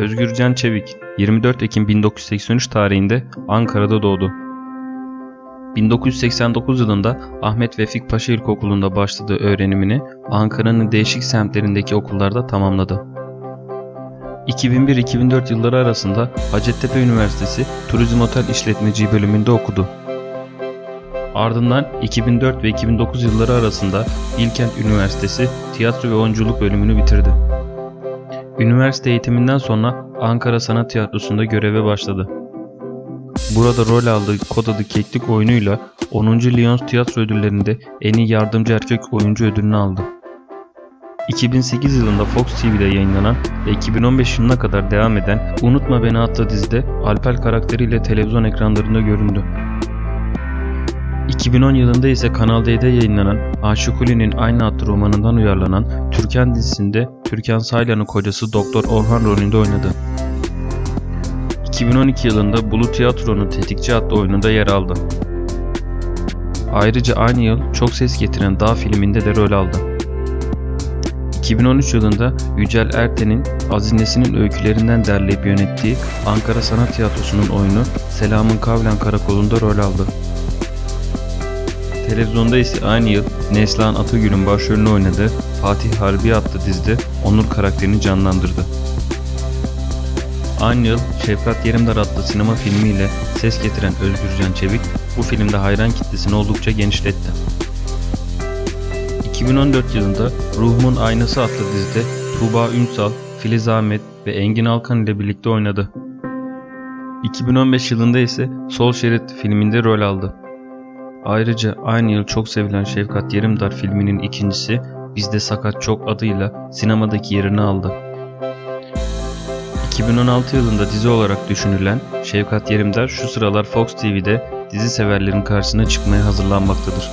Özgürcan Çevik 24 Ekim 1983 tarihinde Ankara'da doğdu. 1989 yılında Ahmet Vefik Paşa İlkokulu'nda başladığı öğrenimini Ankara'nın değişik semtlerindeki okullarda tamamladı. 2001-2004 yılları arasında Hacettepe Üniversitesi Turizm Otel İşletmeciliği bölümünde okudu. Ardından 2004 ve 2009 yılları arasında Bilkent Üniversitesi Tiyatro ve Oyunculuk bölümünü bitirdi. Üniversite eğitiminden sonra Ankara Sanat Tiyatrosu'nda göreve başladı. Burada rol aldığı kod adı Keklik oyunuyla 10. Lyons Tiyatro Ödülleri'nde en iyi yardımcı erkek oyuncu ödülünü aldı. 2008 yılında Fox TV'de yayınlanan ve 2015 yılına kadar devam eden Unutma Beni adlı dizide Alper karakteriyle televizyon ekranlarında göründü. 2010 yılında ise Kanal D'de yayınlanan Aşık Uli'nin aynı adlı romanından uyarlanan Türkan dizisinde Türkan Saylan'ın kocası Doktor Orhan rolünde oynadı. 2012 yılında Bulu Tiyatro'nun Tetikçi adlı oyununda yer aldı. Ayrıca aynı yıl çok ses getiren Dağ filminde de rol aldı. 2013 yılında Yücel Erten'in Aziz Nesin'in öykülerinden derleyip yönettiği Ankara Sanat Tiyatrosu'nun oyunu Selamın Kavlen Karakolu'nda rol aldı. Televizyonda ise aynı yıl Neslihan Atagül'ün başrolünü oynadığı Fatih Harbi adlı dizide Onur karakterini canlandırdı. Aynı yıl Şefkat Yerimdar adlı sinema filmiyle ses getiren Özgürcan Çevik bu filmde hayran kitlesini oldukça genişletti. 2014 yılında Ruhumun Aynası adlı dizide Tuğba Ünsal, Filiz Ahmet ve Engin Alkan ile birlikte oynadı. 2015 yılında ise Sol Şerit filminde rol aldı. Ayrıca aynı yıl çok sevilen Şefkat Yerimdar filminin ikincisi Bizde Sakat Çok adıyla sinemadaki yerini aldı. 2016 yılında dizi olarak düşünülen Şefkat Yerimdar şu sıralar Fox TV'de dizi severlerin karşısına çıkmaya hazırlanmaktadır.